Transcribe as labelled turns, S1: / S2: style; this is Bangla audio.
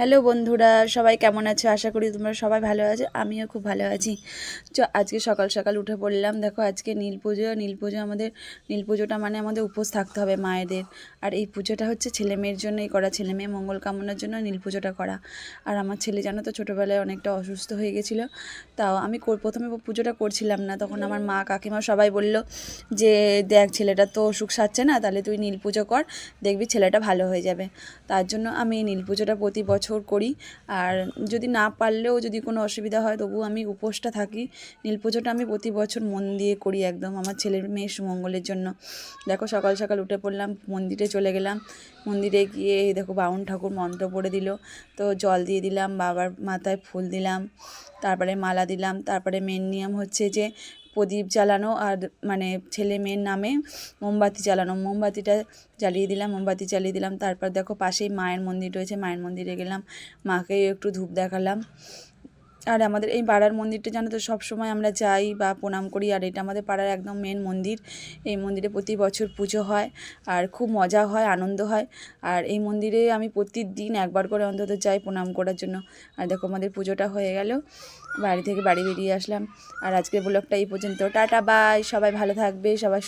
S1: হ্যালো বন্ধুরা, সবাই কেমন আছো? আশা করি তোমরা সবাই ভালো আছো, আমিও খুব ভালো আছি। চ, আজকে সকাল সকাল উঠে পড়লাম। দেখো, আজকে নীল পুজো। নীল পুজো আমাদের, নীল পুজোটা মানে আমাদের উপোস থাকতে হবে মায়েদের। আর এই পুজোটা হচ্ছে ছেলে মেয়ের জন্যই করা, ছেলে মেয়ে মঙ্গল কামনার জন্য নীল পুজোটা করা। আর আমার ছেলে জানো তো, ছোটোবেলায় অনেকটা অসুস্থ হয়ে গেছিল। তাও আমি প্রথমে পুজোটা করছিলাম না। তখন আমার মা, কাকিমা সবাই বলল যে, দেখ, ছেলেটা তো অসুখ সারছে না, তাহলে তুই নীল পুজো কর, দেখবি ছেলেটা ভালো হয়ে যাবে। তার জন্য আমি নীল পুজোটা প্রতি বছর করি। আর যদি না পারলেও যদি কোনো অসুবিধা হয় তবু আমি উপোসটা থাকি। নীল পুজোটা আমি প্রতি বছর মন দিয়ে করি একদম আমার ছেলের মেয়ের সুমঙ্গলের জন্য। দেখো সকাল সকাল উঠে পড়লাম, মন্দিরে চলে গেলাম। মন্দিরে গিয়ে দেখো বাউন ঠাকুর মন্ত্র পড়ে দিল। তো জল দিয়ে দিলাম, বাবার মাথায় ফুল দিলাম, তারপরে মালা দিলাম, তারপরে মেন নিয়ম হচ্ছে যে প্রদীপ জ্বালানো আর মানে ছেলে মেয়ের নামে মোমবাতি জ্বালানো। মোমবাতিটা জ্বালিয়ে দিলাম, মোমবাতি জ্বালিয়ে দিলাম। তারপর দেখো পাশেই মায়ের মন্দির রয়েছে। মায়ের মন্দিরে গেলাম মাকে একটু ধূপ দেখালাম। আর আমাদের এই পাড়ার মন্দিরটা জানো তো, সবসময় আমরা যাই বা প্রণাম করি, আর এটা আমাদের পাড়ার একদম মেন মন্দির। এই মন্দিরে প্রতি বছর পুজো হয় আর খুব মজা হয়, আনন্দ হয়। আর এই মন্দিরে আমি প্রতিদিন একবার করে অন্তত যাই প্রণাম করার জন্য। আর দেখো আমাদের পুজোটা হয়ে গেল, বাড়ি থেকে বাড়ি বেরিয়ে আসলাম। আর আজকের ব্লগটা এই পর্যন্ত। টাটা বাই সবাই ভালো থাকবে, সবাই